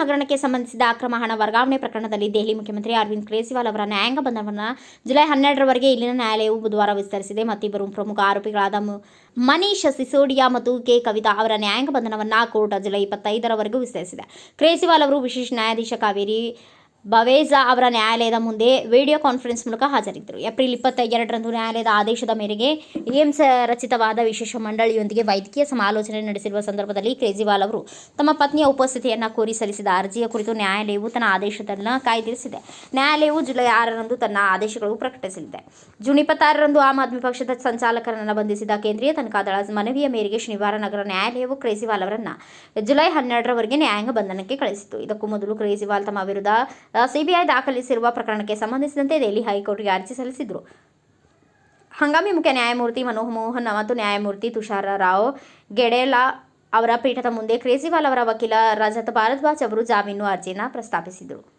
ಹಗರಣಕ್ಕೆ ಸಂಬಂಧಿಸಿದ ಅಕ್ರಮ ಹಣ ವರ್ಗಾವಣೆ ಪ್ರಕರಣದಲ್ಲಿ ದೆಹಲಿ ಮುಖ್ಯಮಂತ್ರಿ ಅರವಿಂದ್ ಕೇಜ್ರಿವಾಲ್ ಅವರ ನ್ಯಾಯಾಂಗ ಬಂಧನವನ್ನು ಜುಲೈ ಹನ್ನೆರಡರವರೆಗೆ ಇಲ್ಲಿನ ನ್ಯಾಯಾಲಯವು ಬುಧವಾರ ವಿಸ್ತರಿಸಿದೆ. ಮತ್ತಿಬ್ಬರು ಪ್ರಮುಖ ಆರೋಪಿಗಳಾದ ಮನೀಶ್ ಸಿಸೋಡಿಯಾ ಮತ್ತು ಕೆ ಕವಿತಾ ಅವರ ನ್ಯಾಯಾಂಗ ಬಂಧನವನ್ನು ಕೋರ್ಟ್ ಜುಲೈ ಇಪ್ಪತ್ತೈದರವರೆಗೂ ವಿಸ್ತರಿಸಿದೆ. ಕೇಜ್ರಿವಾಲ್ ಅವರು ವಿಶೇಷ ನ್ಯಾಯಾಧೀಶ ಕಾವೇರಿ ಬವೇಜಾ ಅವರ ನ್ಯಾಯಾಲಯದ ಮುಂದೆ ವಿಡಿಯೋ ಕಾನ್ಫರೆನ್ಸ್ ಮೂಲಕ ಹಾಜರಿದ್ದರು. ಏಪ್ರಿಲ್ ಇಪ್ಪತ್ತ ಎರಡರಂದು ನ್ಯಾಯಾಲಯದ ಆದೇಶದ ಮೇರೆಗೆ ಏಮ್ಸ್ ರಚಿತವಾದ ವಿಶೇಷ ಮಂಡಳಿಯೊಂದಿಗೆ ವೈದ್ಯಕೀಯ ಸಮಾಲೋಚನೆ ನಡೆಸಿರುವ ಸಂದರ್ಭದಲ್ಲಿ ಕೇಜ್ರಿವಾಲ್ ಅವರು ತಮ್ಮ ಪತ್ನಿಯ ಉಪಸ್ಥಿತಿಯನ್ನು ಕೋರಿ ಸಲ್ಲಿಸಿದ ಅರ್ಜಿಯ ಕುರಿತು ನ್ಯಾಯಾಲಯವು ತನ್ನ ಆದೇಶವನ್ನು ಕಾಯ್ದಿರಿಸಿದೆ. ನ್ಯಾಯಾಲಯವು ಜುಲೈ ಆರರಂದು ತನ್ನ ಆದೇಶಗಳು ಪ್ರಕಟಿಸಲಿದೆ. ಜೂನ್ ಇಪ್ಪತ್ತಾರರಂದು ಆಮ್ ಆದ್ಮಿ ಪಕ್ಷದ ಸಂಚಾಲಕರನ್ನು ಬಂಧಿಸಿದ ಕೇಂದ್ರೀಯ ತನಿಖಾ ದಳ ಮನವಿಯ ಮೇರೆಗೆ ಶನಿವಾರ ನಗರ ನ್ಯಾಯಾಲಯವು ಕ್ರೇಜಿವಾಲ್ ಅವರನ್ನು ಜುಲೈ ಹನ್ನೆರಡರವರೆಗೆ ನ್ಯಾಯಾಂಗ ಬಂಧನಕ್ಕೆ ಕಳಿಸಿತು ಇದಕ್ಕೂ ಮೊದಲು ಕ್ರೇಜಿವಾಲ್ ತಮ್ಮ ವಿರುದ್ಧ ಸಿಬಿಐ ದಾಖಲಿಸಿರುವ ಪ್ರಕರಣಕ್ಕೆ ಸಂಬಂಧಿಸಿದಂತೆ ದೆಹಲಿ ಹೈಕೋರ್ಟ್ಗೆ ಅರ್ಜಿ ಸಲ್ಲಿಸಿದರು. ಹಂಗಾಮಿ ಮುಖ್ಯ ನ್ಯಾಯಮೂರ್ತಿ ಮನೋಹರ್ ಮೋಹನ್ ಮತ್ತು ನ್ಯಾಯಮೂರ್ತಿ ತುಷಾರ ರಾವ್, ಗೆಡೆಲಾ ಅವರ ಪೀಠದ ಮುಂದೆ ಕ್ರೇಜಿವಾಲ್ ಅವರ ವಕೀಲ ರಜತ್ ಭಾರದ್ವಾಜ್ ಅವರು ಜಾಮೀನು ಅರ್ಜಿಯನ್ನು ಪ್ರಸ್ತಾಪಿಸಿದರು.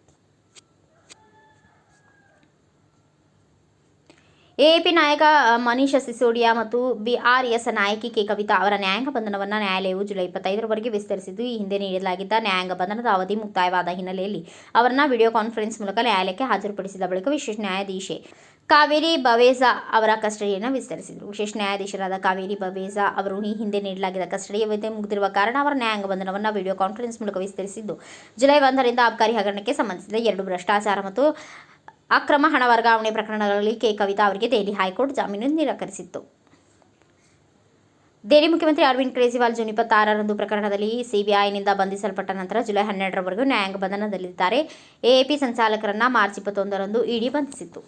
ಎಎಪಿ ನಾಯಕ ಮನೀಷ ಸಿಸೋಡಿಯಾ ಮತ್ತು ಬಿಆರ್ಎಸ್ ನಾಯಕಿ ಕೆ ಕವಿತಾ ಅವರ ನ್ಯಾಯಾಂಗ ಬಂಧನವನ್ನು ನ್ಯಾಯಾಲಯವು ಜುಲೈ ಇಪ್ಪತ್ತೈದರವರೆಗೆ ವಿಸ್ತರಿಸಿದ್ದು. ಈ ಹಿಂದೆ ನೀಡಲಾಗಿದ್ದ ನ್ಯಾಯಾಂಗ ಬಂಧನದ ಅವಧಿ ಮುಕ್ತಾಯವಾದ ಹಿನ್ನೆಲೆಯಲ್ಲಿ ಅವರನ್ನು ವಿಡಿಯೋ ಕಾನ್ಫರೆನ್ಸ್ ಮೂಲಕ ನ್ಯಾಯಾಲಯಕ್ಕೆ ಹಾಜರುಪಡಿಸಿದ ಬಳಿಕ ವಿಶೇಷ ನ್ಯಾಯಾಧೀಶೆ ಕಾವೇರಿ ಬವೇಜಾ ಅವರ ಕಸ್ಟಡಿಯನ್ನು ವಿಸ್ತರಿಸಿದರು. ವಿಶೇಷ ನ್ಯಾಯಾಧೀಶರಾದ ಕಾವೇರಿ ಬವೇಜಾ ಅವರು ಈ ಹಿಂದೆ ನೀಡಲಾಗಿದ್ದ ಕಸ್ಟಡಿ ಅವಧಿ ಮುಗಿದಿರುವ ಕಾರಣ ಅವರ ನ್ಯಾಯಾಂಗ ಬಂಧನವನ್ನು ವಿಡಿಯೋ ಕಾನ್ಫರೆನ್ಸ್ ಮೂಲಕ ವಿಸ್ತರಿಸಿದ್ದು. ಜುಲೈ ಒಂದರಿಂದ ಅಬ್ಕಾರಿ ಹಗರಣಕ್ಕೆ ಸಂಬಂಧಿಸಿದ ಎರಡು ಭ್ರಷ್ಟಾಚಾರ ಮತ್ತು ಅಕ್ರಮ ಹಣ ವರ್ಗಾವಣೆ ಪ್ರಕರಣಗಳಲ್ಲಿ ಕೆ. ಕವಿತಾ ಅವರಿಗೆ ದೆಹಲಿ ಹೈಕೋರ್ಟ್ ಜಾಮೀನು ನಿರಾಕರಿಸಿತ್ತು. ದೆಹಲಿ ಮುಖ್ಯಮಂತ್ರಿ ಅರವಿಂದ್ ಕೇಜ್ರಿವಾಲ್ ಜೂನ್ ಇಪ್ಪತ್ತಾರರಂದು ಪ್ರಕರಣದಲ್ಲಿ ಸಿಬಿಐನಿಂದ ಬಂಧಿಸಲ್ಪಟ್ಟ ನಂತರ ಜುಲೈ ಹನ್ನೆರಡರವರೆಗೂ ನ್ಯಾಯಾಂಗ ಬಂಧನದಲ್ಲಿದ್ದಾರೆ. ಎಎಪಿ ಸಂಚಾಲಕರನ್ನ ಮಾರ್ಚ್ ಇಪ್ಪತ್ತೊಂದರಂದು ಇಡಿ ಬಂಧಿಸಿತ್ತು.